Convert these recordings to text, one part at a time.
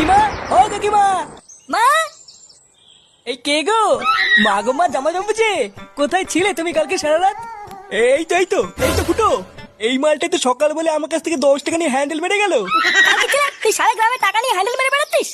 কাকিমা ও কাকিমা মা? এই কে গো? মা গো মা জামা জমেছে। কোথায় ছিলে তুমি কালকে সারা রাত? এই তো এই তো এই তো ফুটো। এই তো সকাল বলে আমার কাছ থেকে দশ টাকা নিয়ে হ্যান্ডেল মেরে গেল। কাকে ছেলে তুই সারা গ্রামে টাকা নিয়ে হ্যান্ডেল মেরে বেড়াচ্ছিস?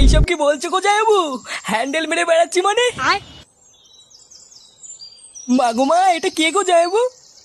এইসব কি বলছো কোথায় বাবু? হ্যান্ডেল মেরে বেড়াচ্ছি মানে? মাগো মা এটা কে গো যাইবু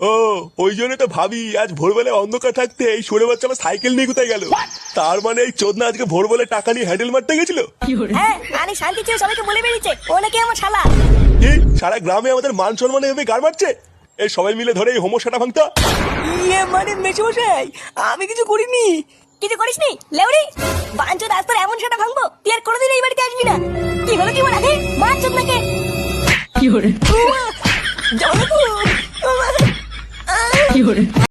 ও ওই জন্য তো ভাবি আজ ভোরবেলায় অন্ধকার থাকতে এই সরে বাচ্চা আমার সাইকেল নিয়ে কোথায় গেল? তার মানে এই চোদনা আজকে ভোরবেলায় টাকা নিয়ে হ্যান্ডেল মারতে গেছিল? হ্যাঁ আরে শান্তি ছিল সবাইকে বলে বেরিয়েছে ও নাকি আমার শালা। কি? সারা গ্রামে আমাদের মান সম্মানে এভাবে গার মারছে? এই সবাই মিলে ধরে এই হোমোসাটা ভাঙতা। ইয়ে মানে মেশমশাই আমি কিছু করিনি। কিছু করিস নি লেউরি বাঞ্চো রাস্তার এমন সেটা ভাঙবো? তুই আর কোনোদিন এই বাড়িতে আসবি না। কি হলো কি বলা হে বাঞ্চো নাকি? Seguro.